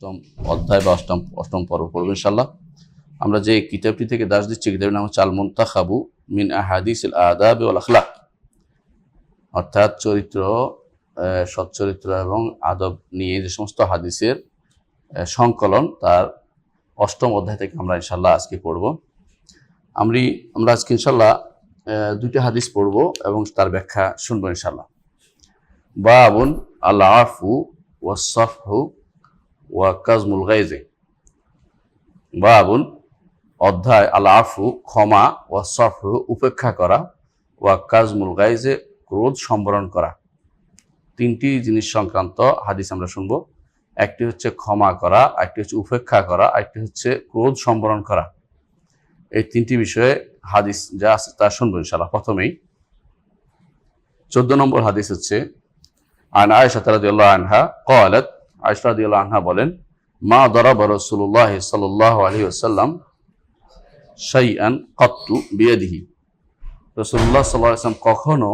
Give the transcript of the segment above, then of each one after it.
অষ্টম অধ্যায় বা অষ্টম অষ্টম পর্ব পড়ব ইনশাল্লাহ আমরা যে কিতাবটি থেকে দাস দিচ্ছি, কিতাবের নাম হচ্ছে আল মুন্তাখাবু মিন আহাদিস আদাব ওয়াল আখলাক। অর্থাৎ চরিত্র সচ্চরিত্র এবং আদব নিয়ে যে সমস্ত হাদিসের সংকলন তার অষ্টম অধ্যায় থেকে আমরা ইনশাল্লাহ আজকে পড়ব। আমি আমরা আজকে ইনশাল্লাহ দুইটা হাদিস পড়ব এবং তার ব্যাখ্যা শুনব ইনশাল্লাহ বাবুন আল আফু ওয়াসফহু ওয়া কাজমুল গাইজে বাবুন অধ্যায় আল আফু ক্ষমা ওয়া সফহু উপেক্ষা করা ওয়া কাজমুল গাইজে ক্রোধ সম্বরণ করা তিনটি জিনিস সংক্রান্ত হাদিস আমরা শুনবো একটি হচ্ছে ক্ষমা করা একটি হচ্ছে উপেক্ষা করা একটি হচ্ছে ক্রোধ সম্বরণ করা এই তিনটি বিষয়ে হাদিস যা আছে তা শুনবো ইনশাল্লাহ প্রথমেই চোদ্দ নম্বর হাদিস হচ্ছে আন আয়েশা রাদিয়াল্লাহু আনহা قالت রাদিয়াল্লাহু আনহা বলেন, মা দরাবা রাসূলুল্লাহ সাল্লাল্লাহু আলাইহি ওয়াসাল্লাম শাইআন কাত্তু বিয়াদিহি। আলাইহি ওয়াসাল্লাম কখনো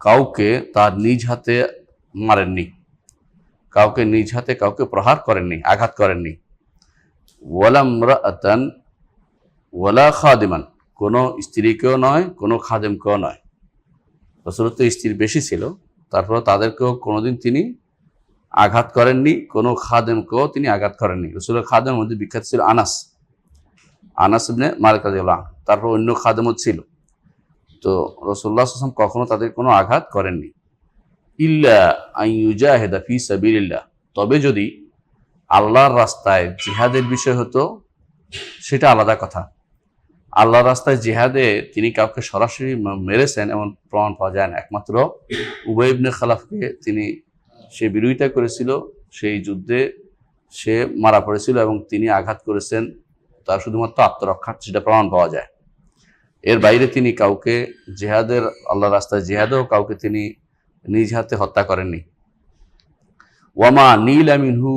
কাউকে তার নিজ হাতে মারেননি। কাউকে নিজ হাতে কাউকে প্রহার করেননি, আঘাত করেননি। ওয়ালাম রাআতান ওয়ালা খাদিমান, কোনো স্ত্রীকেও নয়, কোনো খাদেমকেও নয়। রসুলের তো স্ত্রী বেশি ছিল তারপর তাদেরকেও কোনোদিন তিনি আঘাত করেননি, কোনো খাদেমকেও তিনি আঘাত করেননি। রসুলের খাদেমের মধ্যে বিখ্যাত ছিল আনাস। আনাস ইবনে মালিক তারপর অন্য খাদেমও ছিল। তো রসুল্লাহ আসলাম কখনো তাদের কোনো আঘাত করেননি। ইল্লা আইয়ুজাহেদা ফি সাবিলিল্লাহ। তবে যদি আল্লাহর রাস্তায় জিহাদের বিষয় হতো, সেটা আলাদা কথা। আল্লাহর রাস্তায় জিহাদে তিনি কাউকে সরাসরি মেরেছেন এমন প্রমাণ পাওয়া যায় না। একমাত্র উবয় ইবনে খালাফকে তিনি সে বিরোধিতা করেছিল, সেই যুদ্ধে সে মারা পড়েছিল এবং তিনি আঘাত করেছেন তার শুধুমাত্র আত্মরক্ষার সেটা প্রমাণ পাওয়া যায়। এর বাইরে তিনি কাউকে জেহাদের আল্লাহ রাস্তায় জেহাদেও কাউকে তিনি নিজ হাতে হত্যা করেননি। ওয়ামা নীল আমিনহু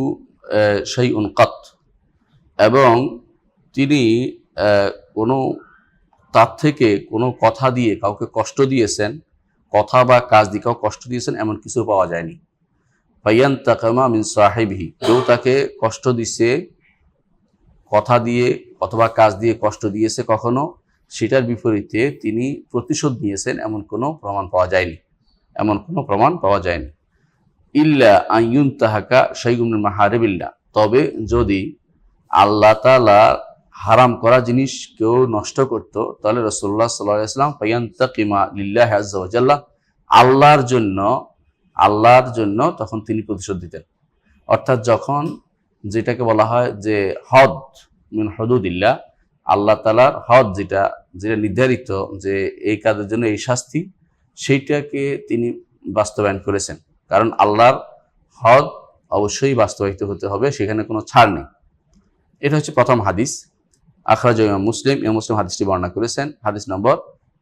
সেই উনকাত এবং তিনি কোনো তার থেকে কোনো কথা দিয়ে কাউকে কষ্ট দিয়েছেন, কথা বা কাজ দিয়ে কাউ কষ্ট দিয়েছেন, এমন কিছু পাওয়া যায়নি। তাকামা মিন সাহেবিহি। কেউ তাকে কষ্ট দিছে, কথা দিয়ে অথবা কাজ দিয়ে কষ্ট দিয়েছে কখনো, সেটার বিপরীতে তিনি প্রতিশোধ নিয়েছেন, এমন কোনো প্রমাণ পাওয়া যায়নি। এমন কোনো প্রমাণ পাওয়া যায়নি। ইল্লা আইয়ুন তাহাকা শাইগুন মাহারেবিল্লা তবে যদি আল্লাহ তালা হারাম করা জিনিস কেউ নষ্ট করত, তাহলে রসুল্লাহ সাল্লাম ফাইয়ান্তাকিমা লিল্লাহ আজ্লাহ আল্লাহর জন্য আল্লাহর জন্য তখন তিনি প্রতিশোধ দিতেন। অর্থাৎ যখন যেটাকে বলা হয় যে হদ মিন হদুদিল্লাহ, আল্লাহ তালার হদ যেটা যেটা নির্ধারিত যে এই কাজের জন্য এই শাস্তি, সেইটাকে তিনি বাস্তবায়ন করেছেন। কারণ আল্লাহর হদ অবশ্যই বাস্তবায়িত হতে হবে, সেখানে কোনো ছাড় নেই। এটা হচ্ছে প্রথম হাদিস। আখরাজ মুসলিম, ইমাম মুসলিম হাদিসটি বর্ণনা করেছেন। হাদিস নম্বর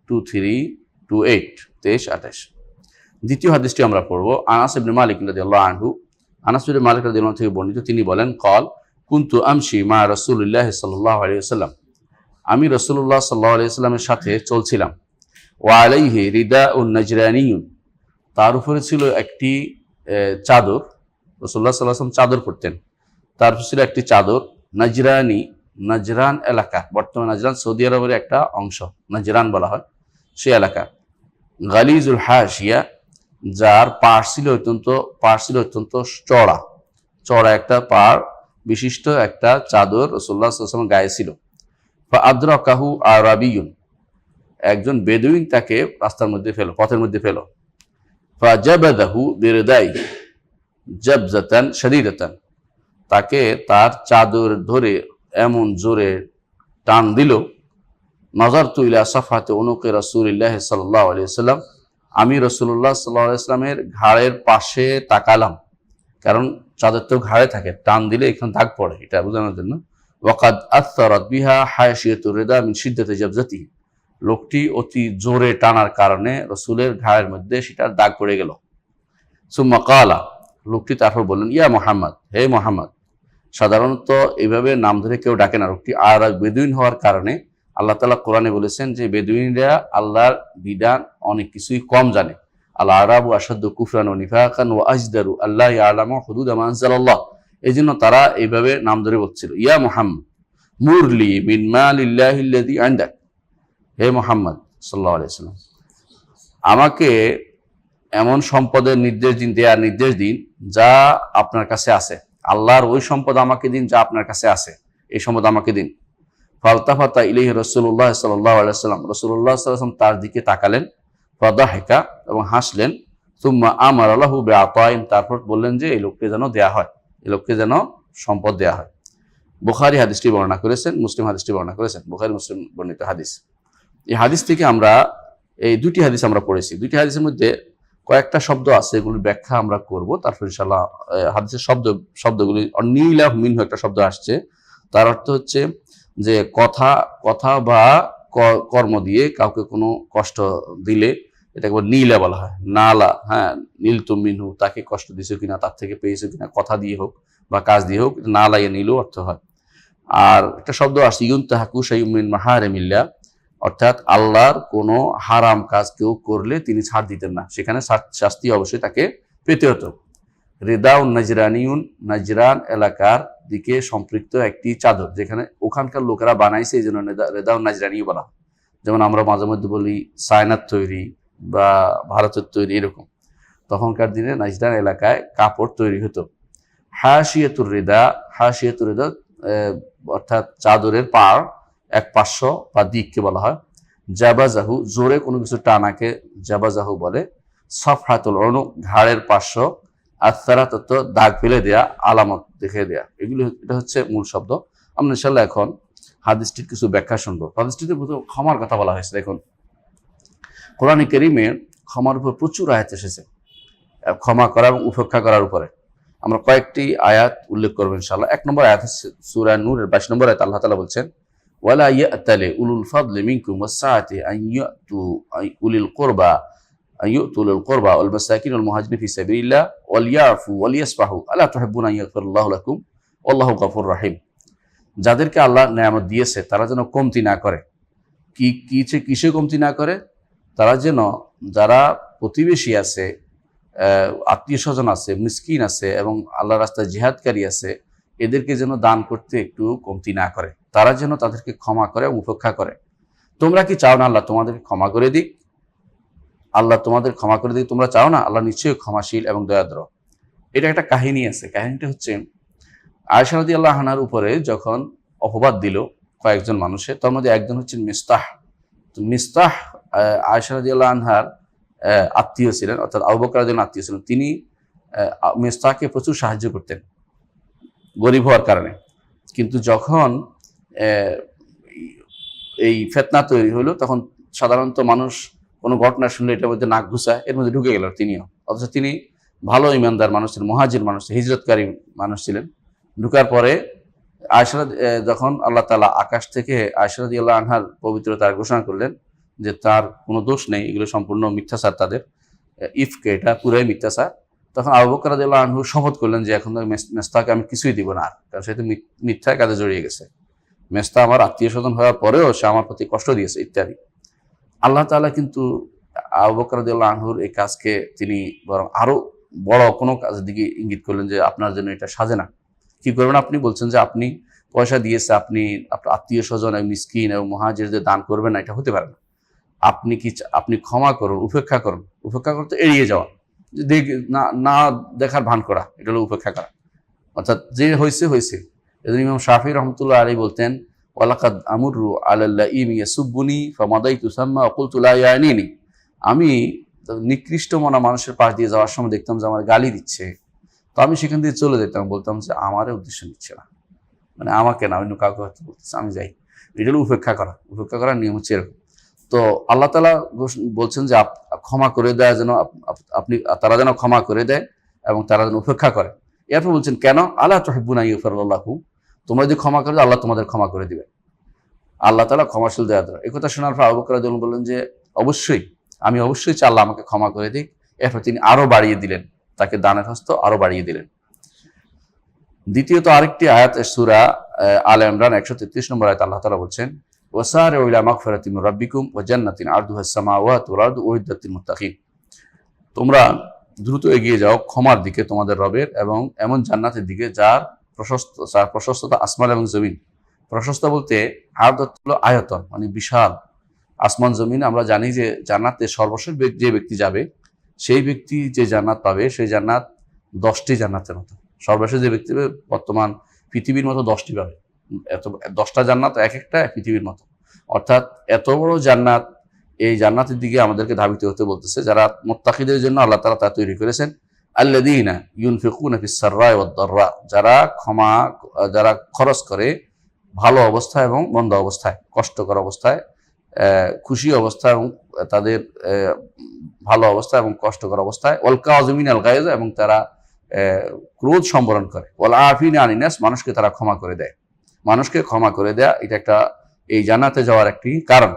টু থ্রি টু এইট তেইশ, আঠাশ। দ্বিতীয় হাদিসটি আমরা পড়ব। আনাস ইবনে মালিক রাদিয়াল্লাহু আনহু, আনাস ইবনে মালিক রাদিয়াল্লাহু থেকে বর্ণিত, তিনি বলেন, কল কুনতু আমশি মা রাসূলুল্লাহ সাল্লাল্লাহু আলাইহি ওয়াসাল্লাম। আমি রাসূলুল্লাহ সাল্লাল্লাহু আলাইহি ওয়াসাল্লামের সাথে চলছিলাম। ওয়া আলাইহি রিদাউন নাজরানিয়ুন তার উপরে ছিল একটি চাদর। রসুল্লাহ সাল্লাহ আসলাম চাদর পরতেন। তার ছিল একটি চাদর, নাজরানি, নাজরান এলাকা। বর্তমান নাজরান সৌদি আরবের একটা অংশ, নাজরান বলা হয় সেই এলাকা। গালিজুল হাসিয়া যার পাড় ছিল অত্যন্ত পাড় ছিল অত্যন্ত চড়া চড়া একটা পাড় বিশিষ্ট একটা চাদর রসুল্লাহ সাল্লাম গায়ে ছিল। বা আদ্রাকাহু আরাবিয়ুন, একজন বেদুইন তাকে রাস্তার মধ্যে ফেলো, পথের মধ্যে ফেলো। ফাজাবাদাহু বিরদাই জাবজাতান শাদীদাতান, তাকে তার চাদর ধরে এমন জোরে টান দিল নজর তুইলা সাফাতে অনুকে রসুলিল্লাহ সাল্লাহ আলিয়াল্লাম আমি রসুল্লাহ সাল্লাহ ইসলামের ঘাড়ের পাশে তাকালাম। কারণ চাদর তো ঘাড়ে থাকে, টান দিলে এখানে দাগ পড়ে, এটা বোঝানোর জন্য। ওয়াকাদ আত্মারত বিহা হায়সিয়তুর রেদা সিদ্ধাতে জাবজাতি। লোকটি অতি জোরে টানার কারণে রসুলের ঘাড়ের মধ্যে সেটার দাগ পড়ে গেল। সুম্মা লোকটি তারপর বললেন, ইয়া মোহাম্মদ, হে মোহাম্মদ। সাধারণত এইভাবে নাম ধরে কেউ ডাকে না। লোকটি আর বেদুইন হওয়ার কারণে আল্লাহ তালা কোরআনে বলেছেন যে বেদুইনরা আল্লাহর বিধান অনেক কিছুই কম জানে। আল্লাহ আরাবু আসাদ্দ কুফরান ও নিফাকান ও আজদারু আল্লাহ আলামা হদুদ আমানজাল্লাহ এই জন্য তারা এইভাবে নাম ধরে বলছিল, ইয়া মোহাম্মদ, মুরলি মিন মালিল্লাহিল্লাযী আনদাক। হে মোহাম্মদ, সাল্লাল্লাহু আলাইহি সাল্লাম আমাকে এমন সম্পদের নির্দেশ দিন, দেয়ার নির্দেশ দিন যা আপনার কাছে আছে। আল্লাহর ওই সম্পদ আমাকে দিন যা আপনার কাছে আছে। এই সম্পদ আমাকে দিন। ফালতাফাতা ইলাইহি রাসূলুল্লাহ সাল্লাল্লাহু আলাইহি সাল্লাম রাসূলুল্লাহ তার দিকে তাকালেন, ফাদাহিকা এবং হাসলেন। তুম্মা আমার আল্লাহু বেআতাইন, তারপর বললেন যে, এই লোককে যেন দেয়া হয়, এই লোককে যেন সম্পদ দেয়া হয়। বুখারী হাদিসটি বর্ণনা করেছেন, মুসলিম হাদিসটি বর্ণনা করেছেন, বুখারী মুসলিম বর্ণিত হাদিস। এই হাদিস থেকে আমরা, এই দুটি হাদিস আমরা পড়েছি। দুটি হাদিসের মধ্যে কয়েকটা শব্দ আছে এগুলির ব্যাখ্যা আমরা করব। তারপর ইনশাল্লাহ হাদিসের শব্দ, শব্দগুলি নীলা মিনহ একটা শব্দ আসছে। তার অর্থ হচ্ছে যে কথা কথা বা কর্ম দিয়ে কাউকে কোনো কষ্ট দিলে এটাকে নীলা বলা হয়। নালা হ্যাঁ নীল তুমিনহু তাকে কষ্ট দিছো কিনা, তার থেকে পেয়েছ কিনা, কথা দিয়ে হোক বা কাজ দিয়ে হোক নালা ইয়ে নীলও অর্থ হয়। আর একটা শব্দ আসছে ইউন তাহাকু সাইমিন মাহারেমিল্লা অর্থাৎ আল্লাহর কোনো হারাম কাজ কেউ করলে তিনি ছাড় দিতেন না। সেখানে শাস্তি অবশ্যই তাকে পেতে হতো। রেদাউন নাজরানিউন, নাজরান এলাকার দিকে সম্পৃক্ত একটি চাদর, যেখানে ওখানকার লোকেরা বানাইছে, এই জন্য রেদা- নাজরানিও বলা হয়। যেমন আমরা মাঝে মধ্যে বলি সায়নার তৈরি বা ভারতের তৈরি, এরকম। তখনকার দিনে নাজরান এলাকায় কাপড় তৈরি হতো। হাসিয়াতুর রেদা হাসিয়াতুর রেদা অর্থাৎ চাদরের পাড় এক পার্শ্ব বা দিককে বলা হয়। জাবাজাহু, জোরে কোনো কিছু টানাকে জাবাজাহু বলে। সফহাতুল অনু ঘাড়ের পার্শ্ব আত্মারা তত্ত্ব দাগ ফেলে দেয়া, আলামত দেখে দেয়া। এগুলি এটা হচ্ছে মূল শব্দ। আমরা ইনশাল্লাহ এখন হাদিসটির কিছু ব্যাখ্যা শুনব। হাদিসটিতে প্রথম ক্ষমার কথা বলা হয়েছে। দেখুন, কোরআন করিমে ক্ষমার উপর প্রচুর আয়াত এসেছে। ক্ষমা করা এবং উপেক্ষা করার উপরে। আমরা কয়েকটি আয়াত উল্লেখ করব ইনশাল্লাহ এক নম্বর আয়াত হচ্ছে সুরা নূরের বাইশ নম্বর আয়াত। আল্লাহ তালা বলছেন, ওয়ালা ইয়াতালে উলুল ফাদলি মিনকুম ওয়াসসাআতি আন ইয়াতু আই- উলিল কুরবা উলিল কুরবা ওয়াল মাসাকিন ওয়াল মুহাজিরিন ফি সাবিলিল্লাহ ওয়াল ইয়াফু ওয়াল ইয়াসফাহু আলা তুহিব্বুনা আন ইয়াগফিরাল্লাহু লাকুম আল্লাহু যাদেরকে আল্লাহ নেয়ামত দিয়েছে, তারা যেন কমতি না করে। কি কিসে কিসে কমতি না করে? তারা যেন, যারা প্রতিবেশী আছে আত্মীয় স্বজন আছে, মিসকিন আছে এবং আল্লাহ রাস্তায় জিহাদকারী আছে, এদেরকে যেন দান করতে একটু কমতি না করে। তারা যেন তাদেরকে ক্ষমা করে উপেক্ষা করে। তোমরা কি চাও না আল্লাহ তোমাদেরকে ক্ষমা করে দিক? আল্লাহ তোমাদের ক্ষমা করে দিক, তোমরা চাও না? আল্লাহ নিশ্চয়ই ক্ষমাশীল এবং দয়াদ্র। এটা একটা কাহিনী আছে। কাহিনীটা হচ্ছে আয়সারদি আল্লাহ হানার উপরে যখন অপবাদ দিল কয়েকজন মানুষের, তার মধ্যে একজন হচ্ছেন মিস্তাহ। তো মিস্তাহ আয়সারদি আল্লাহ আনহার আত্মীয় ছিলেন, অর্থাৎ আবুবকর জন্য আত্মীয় ছিলেন। তিনি মিস্তাহকে প্রচুর সাহায্য করতেন, গরিব হওয়ার কারণে। কিন্তু যখন এই ফেতনা তৈরি হলো, তখন সাধারণত মানুষ কোনো ঘটনা শুনলে এটার মধ্যে নাক ঘুষায়, এর মধ্যে ঢুকে গেল তিনিও। অথচ তিনি ভালো ইমানদার মানুষ ছিলেন, মহাজির মানুষ হিজরতকারী মানুষ ছিলেন। ঢুকার পরে আয়সারদ যখন আল্লাহ তালা আকাশ থেকে আয়সারদি আল্লাহ আনহার পবিত্রতার ঘোষণা করলেন যে তার কোনো দোষ নেই, এগুলো সম্পূর্ণ মিথ্যাচার তাদের ইফকে, এটা পুরাই মিথ্যাচার। তখন আবু বকর রাদিয়াল্লাহু আনহু শপথ করলেন যে এখন মেস্তাকে আমি কিছুই দিব না কারণ সে তো মি- মিথ্যার কাজে জড়িয়ে গেছে। মেস্তা আমার আত্মীয় স্বজন হওয়ার পরেও সে আমার প্রতি কষ্ট দিয়েছে, ইত্যাদি। আল্লাহ তাআলা কিন্তু আবু আনহুর এই কাজকে তিনি বরং আরও বড় কোনো কাজের দিকে ইঙ্গিত করলেন যে আপনার জন্য এটা সাজে না। কি করবেন আপনি? বলছেন যে আপনি পয়সা দিয়েছে, আপনি আপনার আত্মীয় স্বজন এবং মিসকিন এবং মহাজেরদের দান করবেন না, এটা হতে পারে না। আপনি কি আপনি ক্ষমা করুন, উপেক্ষা করুন। উপেক্ষা করতে এড়িয়ে যাওয়া। না না দেখার ভান করা, এটা হলো উপেক্ষা করা। অর্থাৎ যে হয়েছে হয়েছে এজন্য ইমাম শাফি রহমতুল্লাহ আলী বলতেন ওয়ালাকাদ আমুরু আলাল্লাহ ইম ইয়াসুব্বুনি ফামাদাই তুসাম্মা অকুলতুল্লাহ ইয়ানিনি। আমি নিকৃষ্ট মনা মানুষের পাশ দিয়ে যাওয়ার সময় দেখতাম যে আমার গালি দিচ্ছে। তো আমি সেখান দিয়ে চলে যেতাম, বলতাম যে আমারও উদ্দেশ্য নিচ্ছে না। মানে আমাকে না, অন্য কাউকে হয়তো বলতেছে, আমি যাই। এটা হলো উপেক্ষা করা। উপেক্ষা করার নিয়ম হচ্ছে এরকম। তো আল্লাহ তালা বলছেন যে ক্ষমা করে দেয় যেন আপ- আপ- আপনি, তারা যেন ক্ষমা করে দেয় এবং তারা যেন উপেক্ষা করে। এরপর বলছেন, কেন? আল্লাহ তহিবুনা ইউফারুল্লাহু তোমরা যদি ক্ষমা করে আল্লাহ তোমাদের ক্ষমা করে দিবে আল্লাহ তালা ক্ষমাশীল, দেয়া এই কথা শোনার পর আবু রাদিয়াল্লাহু বললেন যে, অবশ্যই, আমি অবশ্যই আল্লাহ আমাকে ক্ষমা করে দিক। এরপর তিনি আরও বাড়িয়ে দিলেন। তাকে দানের হস্ত আরও বাড়িয়ে দিলেন। দ্বিতীয়ত আরেকটি আয়াত সুরা আল ইমরান একশো তেত্রিশ নম্বর আয়াত আল্লাহ তালা বলছেন ওসার ইলা মাগফিরাতিন মির রাব্বিকুম ওয়া জান্নাতিন আরদু উইদ্দাতিল মুত্তাকিন। তোমরা দ্রুত এগিয়ে যাও ক্ষমার দিকে তোমাদের রবের এবং এমন জান্নাতের দিকে যার প্রশস্ত প্রশস্ততা আসমান এবং জমিন। প্রশস্ত বলতে আয়ত হলো আয়তন মানে বিশাল। আসমান, জমিন, আমরা জানি যে জান্নাতে সর্বশেষ যে ব্যক্তি যাবে, সেই ব্যক্তি যে জান্নাত পাবে, সেই জান্নাত দশটি জান্নাতের মতো। সর্বশেষ যে ব্যক্তি বর্তমান পৃথিবীর মতো দশটি পাবে। এত, দশটা জান্নাত এক একটা পৃথিবীর মতো। অর্থাৎ এত বড় জান্নাত, এই জান্নাতের দিকে আমাদেরকে ধাবিত হতে বলতেছে যারা মোত্তাকিদের জন্য আল্লাহ তালা তা তৈরি করেছেন। আল্লাদিনা ইউনফিকুনা ফিস সাররাই ওয়াদ দাররা, যারা ক্ষমা, যারা খরচ করে ভালো অবস্থায় এবং মন্দ অবস্থায়, কষ্টকর অবস্থায় খুশি অবস্থা এবং তাদের ভালো অবস্থা এবং কষ্টকর অবস্থায়, ওয়াল কাযিমিন আল গায়জ এবং তারা ক্রোধ সম্বরণ করে। ওয়াল আফিন আনিনাস মানুষকে তারা ক্ষমা করে দেয়। মানুষকে ক্ষমা করে দেয়া, এটা একটা, এই জান্নাতে যাওয়ার একটি কারণ।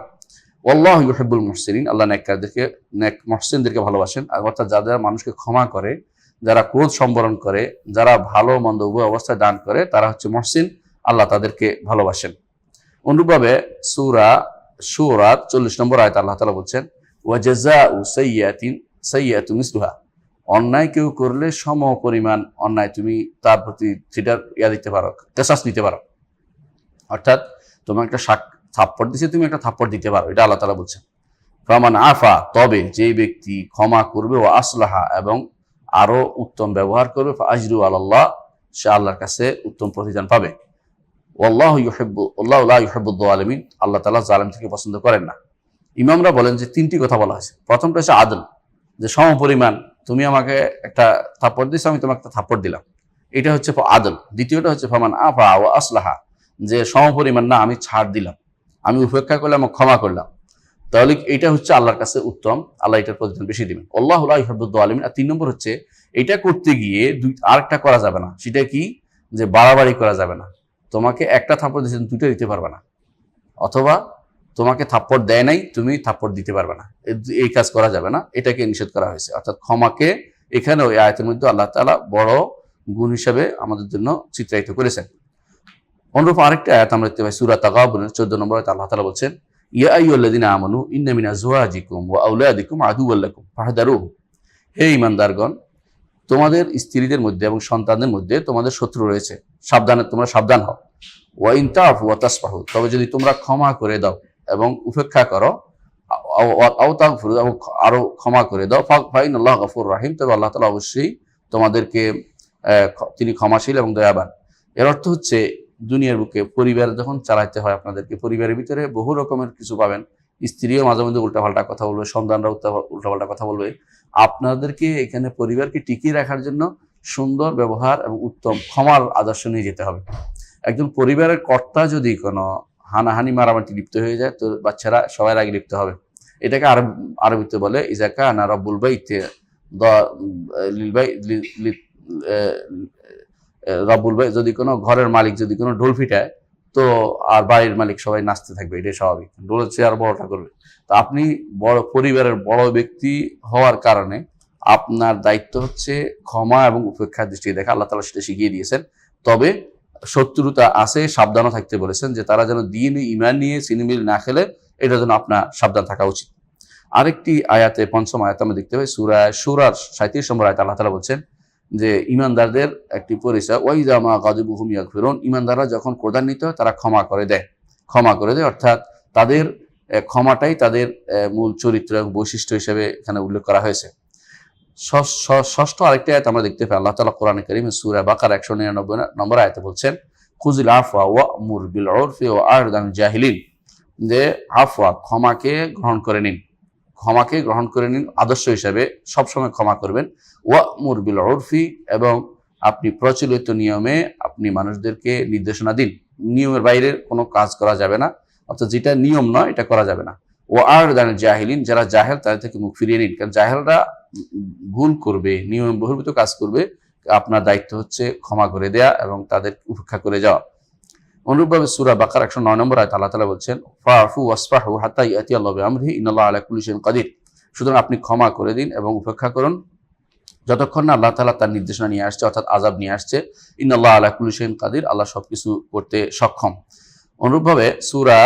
আল্লাহ ইউহিব্বুল মুহসিনিন, আল্লাহ নেককারদেরকে, নেক মহসিনদেরকে ভালোবাসেন, অর্থাৎ যারা মানুষকে ক্ষমা করে যারা ক্রোধ সম্বরণ করে, যারা ভালো মন্দ উভয় অবস্থায় দান করে, তারা হচ্ছে মহসিন। আল্লাহ তাদেরকে ভালোবাসেন। অনুরূপভাবে সুরা সুরাত চল্লিশ নম্বর আয়ত আল্লাহ তালা বলছেন ওয়াজা উ সৈয়াতিন সৈয়াতু মিসলুহা। অন্যায় কেউ করলে সম পরিমাণ অন্যায় তুমি তার প্রতি সেটার ইয়া দিতে পারো কেসাস নিতে পারো। অর্থাৎ তোমার একটা শাক থাপ্পড় দিছে, তুমি একটা থাপ্পড় দিতে পারো, এটা আল্লাহ তালা বলছেন। ফমান আফা, তবে যে ব্যক্তি ক্ষমা করবে ও আসলাহা, এবং আরও উত্তম ব্যবহার করবে আজরু আল্লাহ সে আল্লাহর কাছে উত্তম প্রতিদান পাবে। আল্লাহ ইউহেব্বু আল্লাহ ইউহেব্বুদ্দ আলমিন আল্লাহ তালা জালেম থেকে পছন্দ করেন না। ইমামরা বলেন যে তিনটি কথা বলা হয়েছে। প্রথমটা হচ্ছে আদল, যে সম পরিমাণ, তুমি আমাকে একটা থাপ্পড় দিছো আমি তোমাকে একটা থাপ্পড় দিলাম। এটা হচ্ছে আদল। দ্বিতীয়টা হচ্ছে ফমান আফা ও আসলাহা, যে সম পরিমাণ না, আমি ছাড় দিলাম। আমি উপেক্ষা করলাম ক্ষমা করলাম। তাহলে এটা হচ্ছে আল্লাহর কাছে উত্তম, আল্লাহ এটার প্রতিদান বেশি দিবেন। আল্লাহ ইহবুদ্দ আলমিন আর তিন নম্বর হচ্ছে, এটা করতে গিয়ে দুই, আরেকটা করা যাবে না। সেটা কি? যে বাড়াবাড়ি করা যাবে না। তোমাকে একটা থাপ্পড় দিয়েছে দুইটা দিতে পারবে না। অথবা তোমাকে থাপ্পড় দেয় নাই, তুমি থাপ্পড় দিতে পারবে না। এই কাজ করা যাবে না। এটাকে নিষেধ করা হয়েছে। অর্থাৎ ক্ষমাকে এখানে ওই আয়তের মধ্যে আল্লাহ তাআলা বড় গুণ হিসাবে আমাদের জন্য চিত্রায়িত করেছেন। অনুরূপ আরেকটা আয়াত আমরা দেখতে পাই, সুরা তাগাবুনের চোদ্দ নম্বর আল্লাহ তাআলা বলছেন ইয়া আইয়ুল্লাযিনা আমানু ইন্না মিন আজওয়াজিকুম ওয়া আওলাদিকুম আদুওয়াল লাকুম ফাহদারুহু হে ঈমানদারগণ, তোমাদের স্ত্রীদের মধ্যে এবং সন্তানদের মধ্যে তোমাদের শত্রু রয়েছে। সাবধানে, তোমরা সাবধান হও। ওয়া ইন তাফু ওয়া তাসফাহু, তবে যদি তোমরা ক্ষমা করে দাও এবং উপেক্ষা করো আরও ক্ষমা করে দাও ফাইন আল্লাহ গফুর রাহিম, তবে আল্লাহ তাআলা অবশ্যই তোমাদেরকে তিনি ক্ষমাশীল এবং দয়াবান। এর অর্থ হচ্ছে দুনিয়ার বুকে পরিবার যখন চালাইতে হয় আপনাদেরকে, পরিবারের ভিতরে বহু রকমের কিছু পাবেন। স্ত্রীও মাঝে মধ্যে উল্টাপাল্টা কথা বলবে সন্তানরা উল্টা- উল্টাপাল্টা কথা বলবে। আপনাদেরকে এখানে পরিবারকে টিকিয়ে রাখার জন্য সুন্দর ব্যবহার এবং উত্তম ক্ষমার আদর্শ নিয়ে যেতে হবে। একজন পরিবারের কর্তা যদি কোনো হানাহানি, মারামারি লিপ্ত হয়ে যায়, তো বাচ্চারা সবার আগে লিপ্ত হবে। এটাকে আরব, আরবিতে বলে, ইজাকা না রব্বুল বাইতে দ লিল বাই লি- লি- আহ, রব্বুল বাই যদি কোনো ঘরের মালিক যদি কোনো ঢোল ফিটায় তো আর বাড়ির মালিক সবাই নাচতে থাকবে এটাই স্বাভাবিক। ঢোলের চেয়ে আর বড়টা করবে তো আপনি বড় পরিবারের বড় ব্যক্তি হওয়ার কারণে আপনার দায়িত্ব হচ্ছে ক্ষমা এবং উপেক্ষার দৃষ্টি দেখা আল্লাহ তালা সেটা শিখিয়ে দিয়েছেন। তবে শত্রুতা আছে সাবধানও থাকতে বলেছেন যে তারা যেন দিন ইমান নিয়ে সিনেমিল না খেলে এটা যেন আপনার সাবধান থাকা উচিত। আরেকটি আয়াতে পঞ্চম আয়াত আমরা দেখতে পাই সুরা সুরার সাঁত্রিশ নম্বর আয়াত আল্লাহ তালা বলছেন যে ইমানদারদের একটি পরিচয়। ওই জামা গাজুবুহুম ইয়াকফিরুন ইমানদাররা যখন ক্রোধান্বিত হয়, তারা ক্ষমা করে দেয়। ক্ষমা করে দেয়, অর্থাৎ তাদের ক্ষমাটাই তাদের মূল চরিত্র এবং বৈশিষ্ট্য হিসেবে এখানে উল্লেখ করা হয়েছে। ষষ্ঠ আরেকটি আয়াত আমরা দেখতে পাই। আল্লাহ তালা কোরআন করিম সুরা বাকার একশো নিরানব্বই নম্বর আয়াতে বলছেন খুজিল আফওয়া ওয়া মুর বিল উরফি ওয়া আরদান জাহিলিন। যে আফওয়া, ক্ষমাকে গ্রহণ করে নিন। ক্ষমাকে গ্রহণ করে নিন, আদর্শ হিসাবে সবসময় ক্ষমা করবেন। ওয়া মুর বিল উরফি এবং আপনি প্রচলিত নিয়মে আপনি মানুষদেরকে নির্দেশনা দিন। নিয়মের বাইরে কোনো কাজ করা যাবে না, অর্থাৎ যেটা নিয়ম নয়, এটা করা যাবে না। ও আর জানেন জাহিলিন, যারা জাহেল তাদের থেকে মুখ ফিরিয়ে নিন, কারণ জাহেলরা ভুল করবে, নিয়ম বহির্ভূত কাজ করবে। আপনার দায়িত্ব হচ্ছে ক্ষমা করে দেয়া এবং তাদের উপেক্ষা করে যাওয়া। অনুরূপভাবে সুরা বাকার একশো নয় নম্বর আয়ত আল্লাহ তালা বলছেন ফাফু ওয়াসফাহু হাত্তা ইয়াতি আল্লাহ আমরি ইনাল্লাহ কাদির। সুতরাং আপনি ক্ষমা করে দিন এবং উপেক্ষা করুন। যতক্ষণ না আল্লাহ তালা তার নির্দেশনা নিয়ে আসছে, অর্থাৎ আজাব নিয়ে আসছে ইনাল্লাহ আলা কুল্লি শাইইন কাদির, আল্লাহ সবকিছু করতে সক্ষম। অনুরূপভাবে সুরা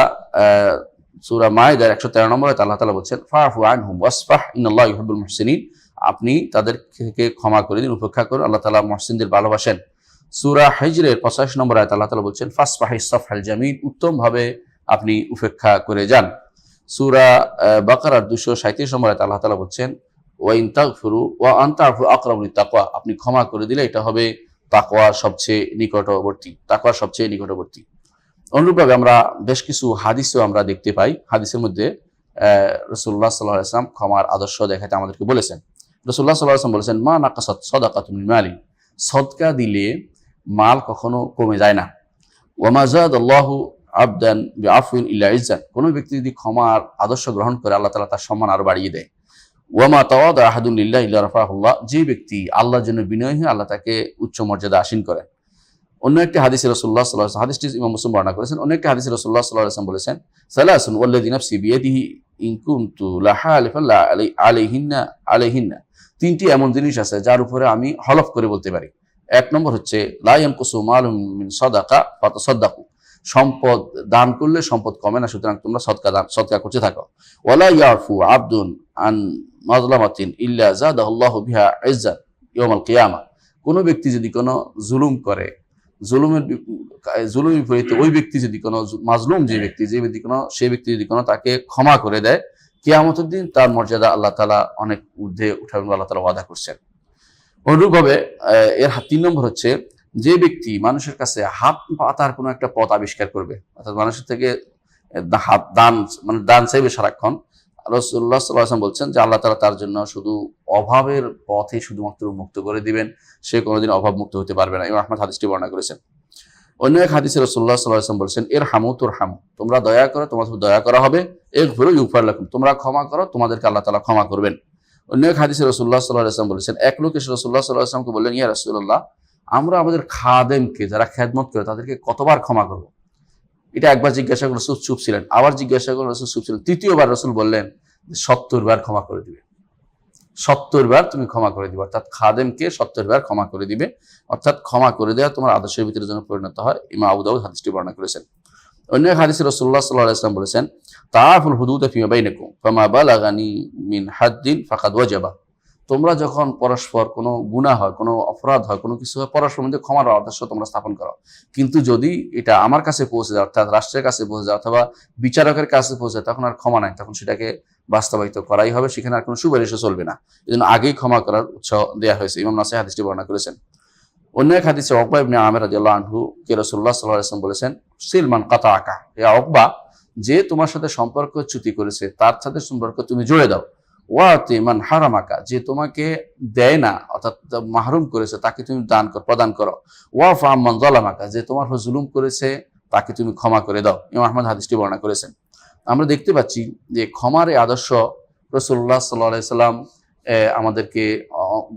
সুরা মায়দার একশো তেরো নম্বর আয়াতে আল্লাহ তালা বলছেন ফাফু আনহুম ওয়াসফাহ ইনাল্লাহ ইউহিব্বুল মুহসিনিন। আপনি তাদের থেকে ক্ষমা করে দিন, উপেক্ষা করুন। আল্লাহ তালা মহসিনদের ভালোবাসেন। সুরা হাইজরের পঁচাশি নম্বর আয়ত আল্লাহ তালা বলছেন ফার্স্ট ফাহিস সফাল জামিন উত্তমভাবে আপনি উপেক্ষা করে যান। সুরা বাকারার দুশো সাঁত্রিশ নম্বর আয়ত আল্লাহ তালা বলছেন, ওয়াইন তাকফুরু ওয়া আন্তাফু আকরামুল তাকওয়া আপনি ক্ষমা করে দিলে এটা হবে তাকওয়ার সবচেয়ে নিকটবর্তী তাকওয়ার সবচেয়ে নিকটবর্তী। অনুরূপভাবে আমরা বেশ কিছু হাদিসও আমরা দেখতে পাই। হাদিসের মধ্যে রসুল্লাহ সাল্লাহ আসলাম ক্ষমার আদর্শ দেখাতে আমাদেরকে বলেছেন। রসুল্লাহ সাল্লাহ আসলাম বলেছেন, মা নাকাসত সদাকা তুমি মালি সদকা দিলে মাল কখনো কমে যায় না। ওয়ামাজাদ আবদান আফুন ইল্লা ইজান কোনো ব্যক্তি যদি ক্ষমার আদর্শ গ্রহণ করে, আল্লাহ তালা তার সম্মান আরও বাড়িয়ে দেয়। ওয়ামা তাওয়াদ আহাদুল্লাহ ইল্লা রফাহুল্লাহ। যে ব্যক্তি আল্লাহর জন্য বিনয় হয়ে আল্লাহ তাকে উচ্চ মর্যাদা আসীন করে। অন্য একটি হাদিস রসুল্লাহ সাল্লাহ হাদিসটি ইমাম মুসলিম বর্ণনা করেছেন। অন্য একটি হাদিস রসুল্লাহ সাল্লাহ আসলাম বলেছেন, সালাসুন ওয়াল্লাযী নাফসি বিয়াদিহি ইন কুনতু লাহালিফা লা আলাই, আলাইহিন্না আলাইহিন্না। তিনটি এমন জিনিস আছে যার উপরে আমি হলফ করে বলতে পারি। এক নম্বর হচ্ছে, লা ইয়ামকুসু মালুম সাদাকা ফাতাসাদ্দাকু সম্পদ দান করলে সম্পদ কমে না, সুতরাং তোমরা সৎকা দান সৎকা করতে থাকো। ওয়ালা ইয়াফু আবদুন আন মাজলামাতিন ইল্লা জাদাহুল্লাহু বিহা ইজ্জাত ইয়াউমাল কিয়ামা। কোনো ব্যক্তি যদি কোনো জুলুম করে, জুলুমের জুলুম বিপরীতে ওই ব্যক্তি যদি কোনো মাজলুম যে ব্যক্তি যে ব্যক্তি কোনো সেই ব্যক্তি যদি কোনো তাকে ক্ষমা করে দেয়, কেয়ামতের দিন তার মর্যাদা আল্লাহ তালা অনেক ঊর্ধ্বে উঠাবেন আল্লাহ তালা ওয়াদা করছেন। অনুরূপভাবে এর তিন নম্বর হচ্ছে, যে ব্যক্তি মানুষের কাছে হাত পাতার কোনো একটা পথ আবিষ্কার করবে, অর্থাৎ মানুষের থেকে হাত, দান মানে দান চাইবে সারাক্ষণ রসুল্লাহ বলছেন যে আল্লাহ তালা তার জন্য শুধু অভাবের পথে শুধুমাত্র মুক্ত করে দিবেন, সে কোনোদিন অভাব মুক্ত হতে পারবে না এবং আহমদ হাদিসটি বর্ণনা করেছেন। অন্য এক হাদিসে রসুল্লাহ সাল্লাম বলছেন, এর হামু তোর হামু, তোমরা দয়া করো, তোমাদের দয়া করা হবে এক ভুরো ইউফার লাকুম, তোমরা ক্ষমা করো, তোমাদেরকে আল্লাহ তালা ক্ষমা করবেন। অন্য এক হাদিসে রসুল্লাহ সাল্লাহ আসলাম বলেছেন, এক লোক এসে রসুল্লাহ সাল্লাহ আসলামকে বললেন, ইয়া রসুল্লাহ আমরা আমাদের খাদেমকে যারা খেদমত করে তাদেরকে কতবার ক্ষমা করব? এটা একবার জিজ্ঞাসা করে রসুল চুপ ছিলেন, আবার জিজ্ঞাসা করে রসুল চুপ ছিলেন, তৃতীয়বার রসুল বললেন সত্তর বার ক্ষমা করে দিবে। সত্তর বার তুমি ক্ষমা করে দিবে, অর্থাৎ খাদেমকে সত্তর বার ক্ষমা করে দিবে, অর্থাৎ ক্ষমা করে দেওয়া তোমার আদর্শের ভিতরে জন্য পরিণত হয় ইমা আবুদাউদ হাদিসটি বর্ণনা করেছেন। অন্য এক হাদিসে রসুল্লাহ সাল্লাহ ইসলাম বলেছেন তাফুল হুদুদ ফিমা বাইনাকুম, ফামা বালাগানি হাদ্দিন ফাকাদ ওয়াজাবা। তোমরা যখন পরস্পর কোনো গুণা হয়, কোনো অপরাধ হয়, কোনো কিছু হয় পরস্পর মধ্যে ক্ষমার আদর্শ তোমরা স্থাপন করো। কিন্তু যদি এটা আমার কাছে পৌঁছে যায়, অর্থাৎ রাষ্ট্রের কাছে পৌঁছে যায় অথবা বিচারকের কাছে পৌঁছে যায়, তখন আর ক্ষমা নাই, তখন সেটাকে বাস্তবায়িত করাই হবে, সেখানে আর কোনো সুপারিশও চলবে না। এই জন্য আগেই ক্ষমা করার উৎসাহ দেওয়া হয়েছে। ইমাম নাসে হাদিসটি বর্ণনা করেছেন। অন্য এক হাদিসে অকবা ইবনে আমের রাদিয়াল্লাহু আনহু কে রসুল্লাহ সাল্লাল্লাহু আলাইহি বলেছেন সিলমান কাতা আকা। এ অকবা যে তোমার সাথে সম্পর্ক চ্যুতি করেছে, তার সাথে সম্পর্ক তুমি জুড়ে দাও। ওয়াতে মান হারামাকা, যে তোমাকে দেয় না, অর্থাৎ মাহরুম করেছে, তাকে তুমি দান প্রদান করো। ওয়াফ আমান জলামাকা যে তোমার জুলুম করেছে, তাকে তুমি ক্ষমা করে দাও। ইমাম আহমদ হাদিসটি বর্ণনা করেছেন। আমরা দেখতে পাচ্ছি যে ক্ষমার এই আদর্শ রসুল্লাহ সাল্লাহ সাল্লাম আমাদেরকে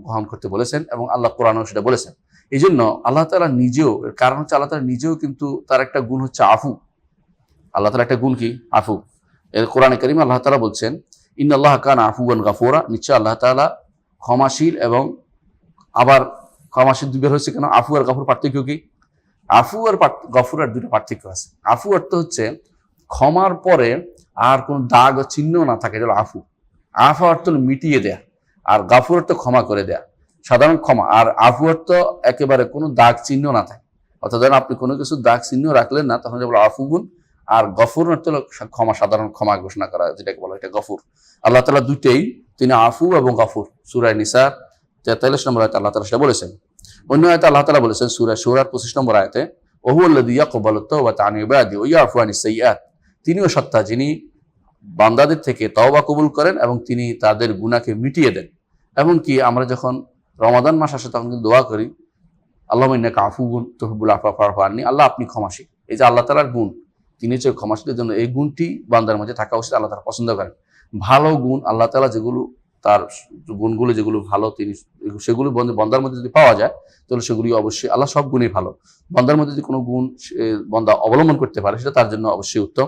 গ্রহণ করতে বলেছেন এবং আল্লাহ কোরআনও সেটা বলেছেন। এই জন্য আল্লাহ তালা নিজেও, এর কারণ হচ্ছে আল্লাহ তালা নিজেও কিন্তু তার একটা গুণ হচ্ছে আফু। আল্লাহ তালা একটা গুণ কি? আফু। এর কোরআনে করিম আল্লাহ তালা বলছেন ইন আল্লাহ কান আফুয়ান গাফুরা। নিশ্চয় আল্লাহ তালা ক্ষমাশীল এবং আবার ক্ষমাশীল দুবার হচ্ছে কেন? আফু আর গাফুর পার্থক্য কি? আফু আর গফুর আর দুটো পার্থক্য আছে। আফু অর্থ হচ্ছে ক্ষমার পরে আর কোন দাগ চিহ্ন না থাকে, এটা আফু। আফু অর্থ মিটিয়ে দেয়া। আর গাফুর অর্থ ক্ষমা করে দেয়া। সাধারণ ক্ষমা। আর আফুয়ার তো একেবারে কোনো দাগ চিহ্ন না থাকে। অর্থাৎ ধরেন আপনি কোনো কিছু দাগ চিহ্ন রাখলেন না, তখন যেগুলো আফু গুণ আর গফুর অর্থ ক্ষমা, সাধারণ ক্ষমা ঘোষণা করা, যেটাকে বলা এটা গফুর। আল্লাহ তালা দুইটাই, তিনি আফু এবং গফুর। সুরায় নিসার তেতাল্লিশ নম্বর আয়তে আল্লাহ তালা সেটা বলেছেন। অন্য আয়তে আল্লাহ তালা বলেছেন সুরায় সুরার পঁচিশ নম্বর আয়তে তিনিও সত্তা, যিনি বান্দাদের থেকে তওবা কবুল করেন এবং তিনি তাদের গুণাকে মিটিয়ে দেন। এমনকি আমরা যখন রমাদান মাস আসে তখন কিন্তু দোয়া করি আল্লাহ ইন্নাকা আফু গুণ তহবুল আফা ফারফাননি আল্লাহ আপনি ক্ষমাসী এই যে আল্লাহ তালার গুণ, তিনি হচ্ছে ক্ষমাশীলের জন্য এই গুণটি বান্দার মধ্যে থাকা উচিত, আল্লাহ তালা পছন্দ করেন। ভালো গুণ, আল্লাহ তালা যেগুলো, তার গুণগুলো যেগুলো ভালো, তিনি সেগুলো বন্দার মধ্যে যদি পাওয়া যায়, তাহলে সেগুলি অবশ্যই, আল্লাহ সব গুণই ভালো। বন্দার মধ্যে যদি কোনো গুণ বন্দা অবলম্বন করতে পারে, সেটা তার জন্য অবশ্যই উত্তম।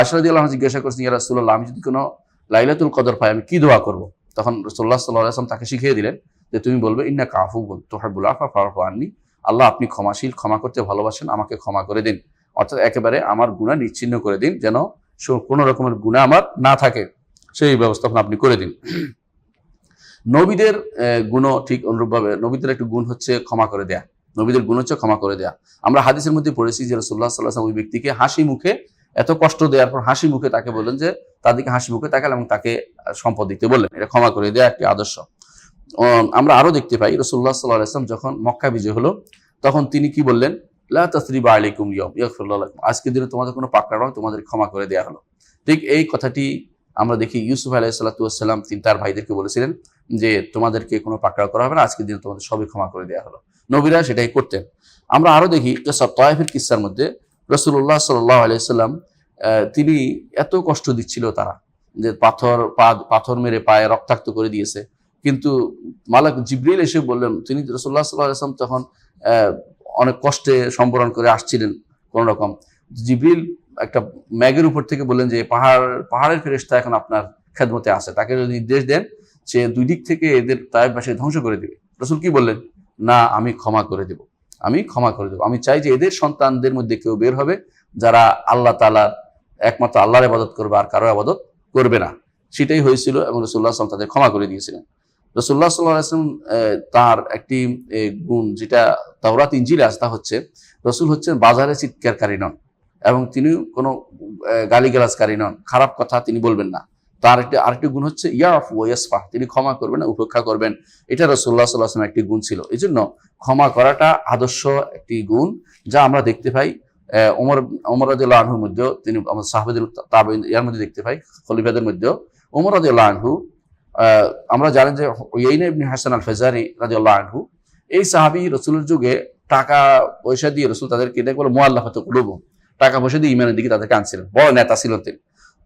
আশরাদি আল্লাহ জিজ্ঞাসা করছেন, ইয়া রাসুল্লাহ আমি যদি কোনো লাইলাতুল কদর পাই, আমি কি দোয়া করব? তখন রসোল্লা সাল্লাহ আসলাম তাকে শিখিয়ে দিলেন যে তুমি বলবে, ইন্না কাফু তোহাবুল আফা ফারফা আননি। আল্লাহ আপনি ক্ষমাশীল, ক্ষমা করতে ভালোবাসেন, আমাকে ক্ষমা করে দিন। অর্থাৎ একেবারে আমার গুণা নিচ্ছিন্ন করে দিন, যেন কোনো রকমের গুণা আমার না থাকে। সেই ব্যবস্থাপনা আপনি করে দিন। নবীদের গুণও ঠিক অনুরূপভাবে, নবীদের একটি গুণ হচ্ছে ক্ষমা করে দেয়া। নবীদের গুণ হচ্ছে ক্ষমা করে দেয়া। আমরা হাদিসের মধ্যে পড়েছি যে রসুল্লাহ সাল্লাহ ওই ব্যক্তিকে হাসি মুখে এত কষ্ট দেওয়ার পর হাসি মুখে তাকে বললেন যে, তাদেরকে হাসি মুখে তাকালেন এবং তাকে সম্পদ দিতে বললেন। এটা ক্ষমা করে দেওয়া একটি আদর্শ। আমরা আরও দেখতে পাই রসুল্লাহ সাল্লাহ ইসলাম যখন মক্কা বিজয় হলো, তখন তিনি কি বললেন? ইয়াগফিরুল্লাহ আজকের দিনে তোমাদের কোনো পাকড়া নয়, তোমাদের ক্ষমা করে দেওয়া হলো। ঠিক এই কথাটি আমরা দেখি ইউসুফ আলাইসাল্লাতুয়াসাল্লাম তিনি তার ভাইদেরকে বলেছিলেন যে, তোমাদেরকে কোনো পাকড়াও করা হবে না, আজকের দিনে তোমাদের সবই ক্ষমা করে দেওয়া হলো। নবীরা সেটাই করতেন। আমরা আরও দেখি সব তয়েফের কিস্সার মধ্যে রসুল্লাহ সাল্লাহ আলাইসাল্লাম তিনি এত কষ্ট দিচ্ছিল তারা যে পাথর, পা, পাথর মেরে পায়ে রক্তাক্ত করে দিয়েছে। কিন্তু মালাক জিব্রিল এসে বললেন, তিনি রসুল্লাহ সাল্লাহ তখন অনেক কষ্টে সম্বরণ করে আসছিলেন কোন রকম। জিব্রিল একটা ম্যাগের উপর থেকে বললেন যে পাহাড়, পাহাড়ের ফেরেস্তা এখন আপনার খেদমতে আছে। তাকে যদি নির্দেশ দেন, সে দুই দিক থেকে এদের তাইবাসে ধ্বংস করে দেবে। রসুল কি বললেন? না, আমি ক্ষমা করে দেব। আমি ক্ষমা করে দেবো। আমি চাই যে এদের সন্তানদের মধ্যে কেউ বের হবে যারা আল্লাহ তালার একমাত্র আল্লাহর আবাদত করবে আর কারও আবাদত করবে না। সেটাই হয়েছিল এবং রসুল্লাহ আসলাম তাদের ক্ষমা করে দিয়েছিলেন। রসুল্লাহ সাল্লাহ আসলাম তার একটি গুণ যেটা তাওরাত ইঞ্জিলে তা হচ্ছে, রসুল হচ্ছেন বাজারে চিৎকারকারী নন এবং তিনি কোনো গালিগালাজকারী নন। খারাপ কথা তিনি বলবেন না। তার একটি আরেকটি গুণ হচ্ছে ইয়াফ ওয়াসফা তিনি ক্ষমা করবেন উপেক্ষা করবেন। এটা রসুল্লাহ সাল্লাহ একটি গুণ ছিল। এই জন্য ক্ষমা করাটা আদর্শ একটি গুণ, যা আমরা দেখতে পাই ওমর ওমর রাদিয়াল্লাহু আনহুর মধ্যেও, তিনি আমাদের সাহাবেদের ইয়ার মধ্যে দেখতে পাই, খলিফাদের মধ্যেও। ওমর রাদিয়াল্লাহু আনহু আমরা জানেন যে ইয়াইনা ইবনে হাসান আল ফেজারি রাদিয়াল্লাহু আনহু, এই সাহাবী রসুলের যুগে টাকা পয়সা দিয়ে রসুল তাদেরকে দেখে বলে মোয়াল্লাফাতে কুলুবুম, টাকা পয়সা দিয়ে ইমানের দিকে তাদেরকে আনছিলেন। বড় নেতা ছিলেন তিনি।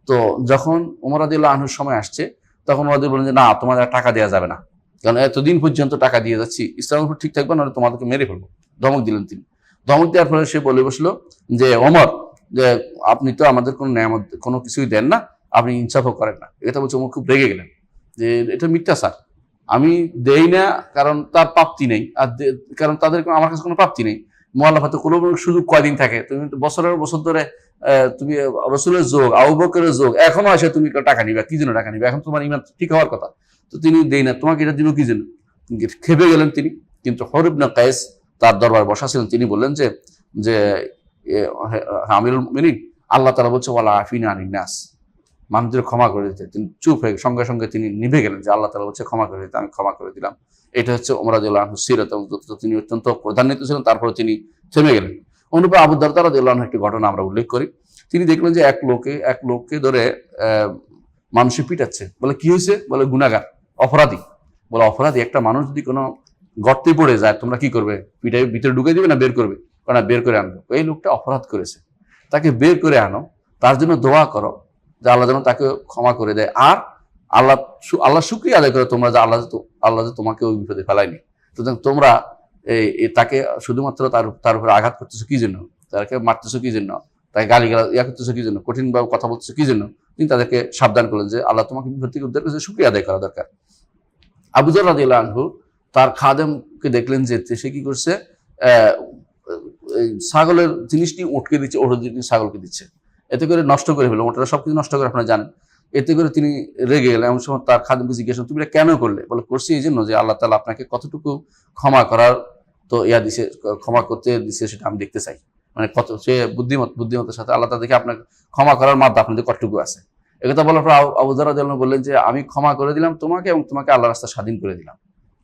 তো যখন ওমর রাদিয়াল্লাহু আনহুর সময় আসছে, তখন ওনাদের বলেন যে, না, তোমাদের টাকা দেওয়া যাবে না। কারণ এতদিন পর্যন্ত টাকা দিয়ে যাচ্ছি, ইসলামের উপর ঠিক থাকবে, নাহলে তোমাদেরকে মেরে ফেলব। ধমক দিলেন তিনি। ধমক দেওয়ার ফলে সে বলে বসল যে অমর যে, আপনি তো আমাদের কোনো নিয়ামত, কোনো কিছুই দেন না, আপনি ইনসাফও করেন না। এটা বলছে ওমর খুব রেগে গেলেন। যে, এটা মিথ্যা, স্যার। আমি দেই না, কারণ তার প্রাপ্তি নেই। আর কারণ তাদের, আমার কাছে কোনো প্রাপ্তি নেই। মোয়াল্লাফাতে কোনো সুযোগ কয়দিন থাকে? তুমি বছরের বছর ধরে তুমি রসুলের যোগ, আবু যোগ, এখনও আসে তুমি টাকা নিবে, কি জন্য টাকা নিবে? এখন তোমার ইমান ঠিক হওয়ার কথা। তো তিনি দেই না, তোমাকে এটা দিব কি জন্য? খেপে গেলেন তিনি। কিন্তু হরিব না কায়েস তার দরবার বসা ছিলেন। তিনি বললেন যে যে আমিরুল মিনিন আল্লাহ তালা বলছে, ওয়ালা আফিনা আনিন নাস মানুষদের ক্ষমা করে দিতে। তিনি চুপ হয়ে সঙ্গে সঙ্গে তিনি নিভে গেলেন যে, আল্লাহ তালা বলছে, ক্ষমা করে দিতে, আমি ক্ষমা করে দিলাম। এটা হচ্ছে ওমরাদুল্লাহ সিরত। তিনি অত্যন্ত প্রধান্বিত ছিলেন। তারপরে তিনি থেমে গেলেন। অনুরূপে আবু দারদার রাদিয়াল্লাহু একটি ঘটনা আমরা উল্লেখ করি। তিনি দেখলেন যে এক লোকে, এক লোককে ধরে মানুষে পিটাচ্ছে। বলে, কি হয়েছে? বলে গুনাগার অপরাধী। বলে, অপরাধী? একটা মানুষ যদি কোনো গর্তে পড়ে যায়, তোমরা কি করবে? পিঠাই ভিতরে ঢুকে দিবে না বের করবে? না, বের করে আনবে। এই লোকটা অপরাধ করেছে। তাকে বের করে আনো, তার জন্য দোয়া করো, যে আল্লাহ যেন তাকে ক্ষমা করে দেয়। আর আল্লাহ আল্লাহ শুক্রিয়া আদায় করে তোমরা যে আল্লাহ আল্লাহ তোমাকে ওই বিপদে ফেলায়নি। তোমরা তাকে শুধুমাত্র তার তার উপরে আঘাত করতেছো কি জন্য? তাকে মারতেছো কি জন্য? তাকে গালি গালা ইয়া করতেছো কি জন্য? কঠিনভাবে কথা বলতেছো কি জন্য? তিনি তাদেরকে সাবধান করলেন যে, আল্লাহ তোমাকে বিপদ থেকে উদ্ধার করেছে, শুক্রিয়া আদায় করা দরকার। আবুজর রাদিয়াল্লাহু আনহু তার খাদেমকে দেখলেন যে, সে কি করছে? ছাগলের জিনিসটি উটকে দিচ্ছে ওটা জিনিস ছাগলকে দিচ্ছে। এতে করে নষ্ট করে ফেলল, ওটা সব কিছু নষ্ট করে আপনারা জানেন। এতে করে তিনি রেগে গেলেন, এমন সময় তার খাদেমকে জিজ্ঞেস তুমি এটা কেন করলে? বলে, করছি এই জন্য যে আল্লাহ তালা আপনাকে কতটুকু ক্ষমা করার তো ইয়া দিছে, ক্ষমা করতে দিছে, সেটা আমি দেখতে চাই। মানে কত, সে বুদ্ধিমত বুদ্ধিমতের সাথে আল্লাহ তালা দেখে আপনাকে ক্ষমা করার মাধ্যমে আপনাদের কতটুকু আছে। একথা বলার পর আবু- আবু বললেন যে, আমি ক্ষমা করে দিলাম তোমাকে এবং তোমাকে আল্লাহ রাস্তা স্বাধীন করে দিলাম।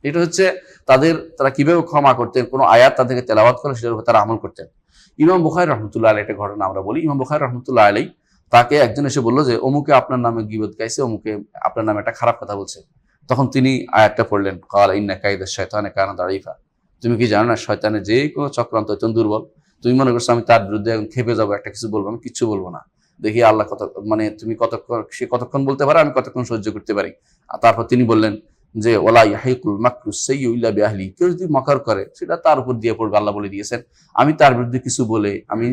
এটা হচ্ছে তাদের, তারা কীভাবে ক্ষমা করতেন, কোনো আয়াত তাদেরকে তেলাওয়াত করে সেটার উপর তারা আমল করতেন। ইমাম বুখারি রহমতুল্লাহ আলী একটা ঘটনা আমরা বলি। ইমাম বুখারি রহমতুল্লাহ আলী তাকে একজন এসে বলল যে, অমুকে আপনার নামে গিবত গাইছে, অমুকে আপনার নামে একটা খারাপ কথা বলছে। তখন তিনি আয়াতটা পড়লেন, কাল ইন্না কাইদা শয়তানে কানা দাঁড়িফা তুমি কি জানো না, শয়তানের যে কোনো চক্রান্ত অত্যন্ত দুর্বল। তুমি মনে করছ আমি তার বিরুদ্ধে এখন খেপে যাব, একটা কিছু বলব, আমি কিচ্ছু বলব না। দেখি আল্লাহ কত মানে তুমি কতক্ষণ, সে কতক্ষণ বলতে পারো, আমি কতক্ষণ সহ্য করতে পারি। আর তারপর তিনি বললেন যে ওলা ইয়াহিকুল মাকরু ইল্লা বিআহলি কেউ যদি মকার করে, সেটা তার উপর দিয়ে পড়বে, আল্লাহ বলে দিয়েছেন। আমি তার বিরুদ্ধে কিছু বলে, আমি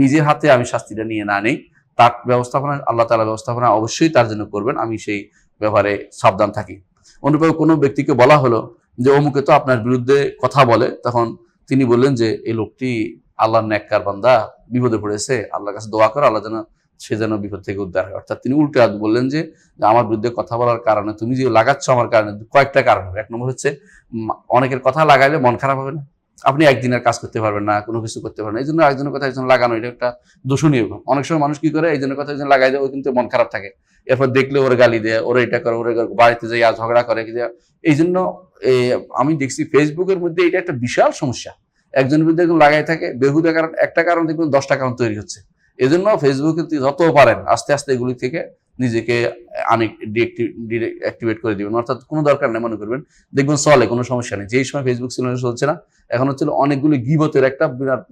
নিজের হাতে আমি শাস্তিটা নিয়ে না নেই। তার ব্যবস্থাপনা, আল্লাহ তালা ব্যবস্থাপনা অবশ্যই তার জন্য করবেন। আমি সেই ব্যাপারে সাবধান থাকি। অনুরূপে কোনো ব্যক্তিকে বলা হলো যে অমুকে তো আপনার বিরুদ্ধে কথা বলে, তখন তিনি বললেন যে, এই লোকটি আল্লাহর নেককার বান্দা, বিপদে পড়েছে, আল্লাহর কাছে দোয়া করো, আল্লাহ যেন, সে যেন বিপদ থেকে উদ্ধার হয়। অর্থাৎ তিনি উল্টে বললেন যে আমার বিরুদ্ধে কথা বলার কারণে, তুমি যে লাগাচ্ছ আমার কারণে, কয়েকটা কারণ এক নম্বর হচ্ছে অনেকের কথা লাগাইলে মন খারাপ হবে না। আপনি একদিনের কাজ করতে পারবেন না, কোনো কিছু করতে পারবেন এই জন্য একজনের কথা একজন লাগানো, এটা একটা দূষণীয় অনেক সময় মানুষ কি করে, এই জনের কথা একজন লাগাই দেয়, ও কিন্তু মন খারাপ থাকে। এরপর দেখলে ওরে গালি দেয়, ওরা এটা করে, ওরা বাড়িতে যাই ঝগড়া করে এই জন্য আমি দেখছি ফেসবুকের মধ্যে এটা একটা বিশাল সমস্যা। একজনের বিরুদ্ধে একজন লাগাই থাকে, বেহুদা কারণ, একটা কারণ দেখবেন দশটা কারণ তৈরি হচ্ছে। এজন্য ফেসবুকে যত পারেন, আস্তে আস্তে এগুলি থেকে নিজেকে আনি অ্যাক্টিভেট করে দিবেন। অর্থাৎ কোনো দরকার নেই, মনে করবেন। দেখবেন চলে, কোনো সমস্যা নেই। যেই সময় ফেসবুক ছিল চলছে না এখন হচ্ছে অনেকগুলি গিবতের একটা বিরাট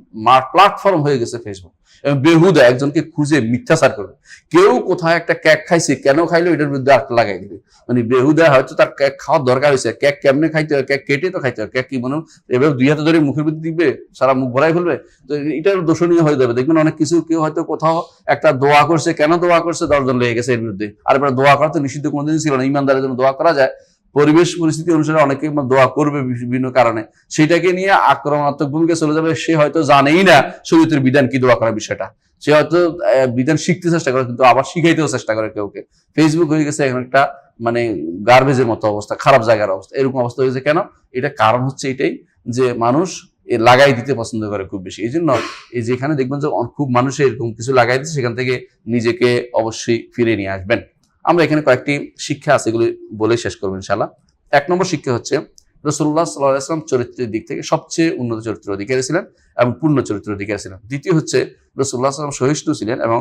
প্ল্যাটফর্ম হয়ে গেছে ফেসবুক এবং বেহুদা একজনকে খুঁজে মিথ্যাচার করবে। কেউ কোথায় একটা ক্যাক খাইছে, কেন খাইলো, এটার বিরুদ্ধে আটটা লাগাই দিবে। মানে বেহুদা হয়তো তার ক্যাক খাওয়ার দরকার হয়েছে। ক্যাক কেমনে খাইতে হয় ক্যাক কেটে তো খাইতে হয়। ক্যাক কি মনে এভাবে দুই হাতে ধরে মুখের ভিতরে দিবে, সারা মুখ ভরাই ফেলবে? তো এটা দোষণীয় হয়ে যাবে। দেখবেন অনেক কিছু কেউ হয়তো কোথাও একটা দোয়া করছে। কেন দোয়া করছে? দশজন লেগে গেছে এর বিরুদ্ধে। আর এবার দোয়া করা তো নিষিদ্ধ কোনোদিন ছিল না। ইমানদারের জন্য দোয়া করা যায়। পরিবেশ পরিস্থিতি অনুসারে অনেকে দোয়া করবে বিভিন্ন কারণে। সেটাকে নিয়ে আক্রমণাত্মক ভূমিকা চলে যাবে। সে হয়তো জানেই না শরীয়তের বিধান কি দোয়া করার বিষয়টা। সে হয়তো বিধান শিখতে চেষ্টা করে, কিন্তু আবার শিখাইতেও চেষ্টা করে কেউকে। ফেসবুক হয়ে গেছে এখন একটা মানে গার্বেজের মতো অবস্থা, খারাপ জায়গার অবস্থা। এরকম অবস্থা হয়েছে কেন? এটা কারণ হচ্ছে এটাই যে মানুষ এ লাগাই দিতে পছন্দ করে খুব বেশি। এই জন্য এই যেখানে দেখবেন যে খুব মানুষ এরকম কিছু লাগাই দিচ্ছে, সেখান থেকে নিজেকে অবশ্যই ফিরে নিয়ে আসবেন। আমরা এখানে কয়েকটি শিক্ষা আছে, এগুলি বলে শেষ করব ইনশাল্লাহ এক নম্বর শিক্ষা হচ্ছে রসুল্লাহ সাল্লাহাম চরিত্রের দিক থেকে সবচেয়ে উন্নত চরিত্রের অধিকারী ছিলেন এবং পূর্ণ চরিত্রের অধিকারী ছিলেন। দ্বিতীয় হচ্ছে রসুল্লাহ সাল্লাম সহিষ্ণু ছিলেন এবং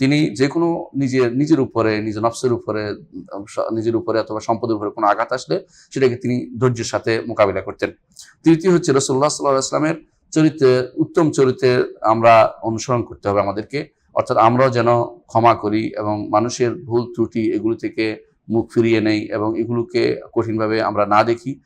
তিনি যে কোনো নিজের নিজের উপরে নিজের নফসের উপরে, নিজের উপরে অথবা সম্পদের উপরে কোনো আঘাত আসলে সেটাকে তিনি ধৈর্যের সাথে মোকাবিলা করতেন। তৃতীয় হচ্ছে রসুল্লাহ সাল্লাহ আসলামের চরিত্রের, উত্তম চরিত্রের আমরা অনুসরণ করতে হবে আমাদেরকে। অর্থাৎ আমরাও যেন ক্ষমা করি এবং মানুষের ভুল, ত্রুটি এগুলো থেকে মুখ ফিরিয়ে নেই এবং এগুলোকে কঠিনভাবে আমরা না দেখি।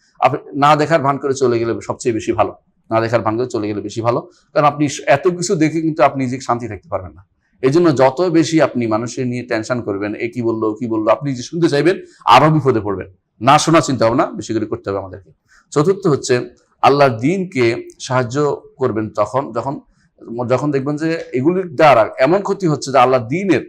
না দেখার ভান করে চলে গেলে সবচেয়ে বেশি ভালো। না দেখার ভান করে চলে গেলে বেশি ভালো। কারণ আপনি এত কিছু দেখে কিন্তু আপনি নিজেকে শান্তি থাকতে পারবেন না। এই জন্য যত বেশি আপনি মানুষের নিয়ে টেনশন করবেন, এ কি বলল কি বলল, আপনি যে শুনতে চাইবেন, আরও বিপদে পড়বেন। না শোনা চিন্তা ভাবনা বেশি করে করতে হবে আমাদেরকে। চতুর্থ হচ্ছে, আল্লাহর দিনকে সাহায্য করবেন তখন, যখন যখন দেখবেন যে এগুলির দ্বারা এমন ক্ষতি হচ্ছে যে আল্লাহ দিনের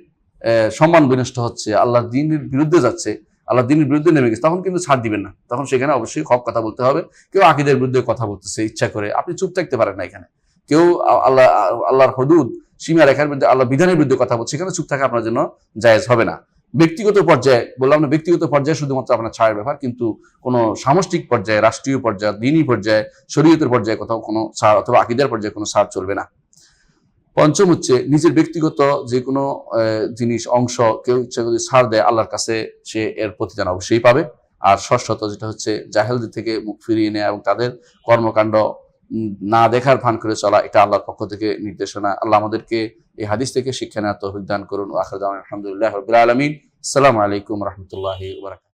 সম্মান বিনষ্ট হচ্ছে, আল্লাহ দিনের বিরুদ্ধে যাচ্ছে, আল্লাহ দিনের বিরুদ্ধে নেমে গেছে, তখন কিন্তু ছাড় দিবেন না। তখন সেখানে অবশ্যই হক কথা বলতে হবে, কেউ আকিদের বিরুদ্ধে কথা বলতেছে, ইচ্ছা করে। আপনি চুপ থাকতে পারেন না এখানে। কেউ আল্লাহ আল্লাহর হদুদ সীমা রেখার বিরুদ্ধে, আল্লাহ বিধানের বিরুদ্ধে কথা বলছে, সেখানে চুপ থাকা আপনার জন্য জায়েজ হবে না। ব্যক্তিগত পর্যায়ে, বললাম না, ব্যক্তিগত পর্যায়ে শুধুমাত্র আপনার ছাড়ের ব্যাপার, কিন্তু কোনো সামষ্টিক পর্যায়ে, রাষ্ট্রীয় পর্যায়ে, দিনী পর্যায়ে, শরীয়তের পর্যায়ে কোথাও কোনো ছাড় অথবা আকিদের পর্যায়ে কোনো ছাড় চলবে না। পঞ্চম হচ্ছে নিজের ব্যক্তিগত যে কোনো জিনিস, অংশ কেউ ইচ্ছা যদি ছাড় দেয় আল্লাহর কাছে, সে এর প্রতিদান অবশ্যই পাবে। আর ষষ্ঠত যেটা হচ্ছে জাহেলদের থেকে মুখ ফিরিয়ে নেওয়া এবং তাদের কর্মকাণ্ড না দেখার ভান করে চলা, এটা আল্লাহর পক্ষ থেকে নির্দেশনা। আল্লাহ আমাদেরকে এই হাদিস থেকে শিক্ষা নেওয়ার তৌফিক করুন। আখরদান আলহামদুলিল্লাহ আলমিন। আসসালামু আলাইকুম রহমতুল্লাহি ওবরাকাত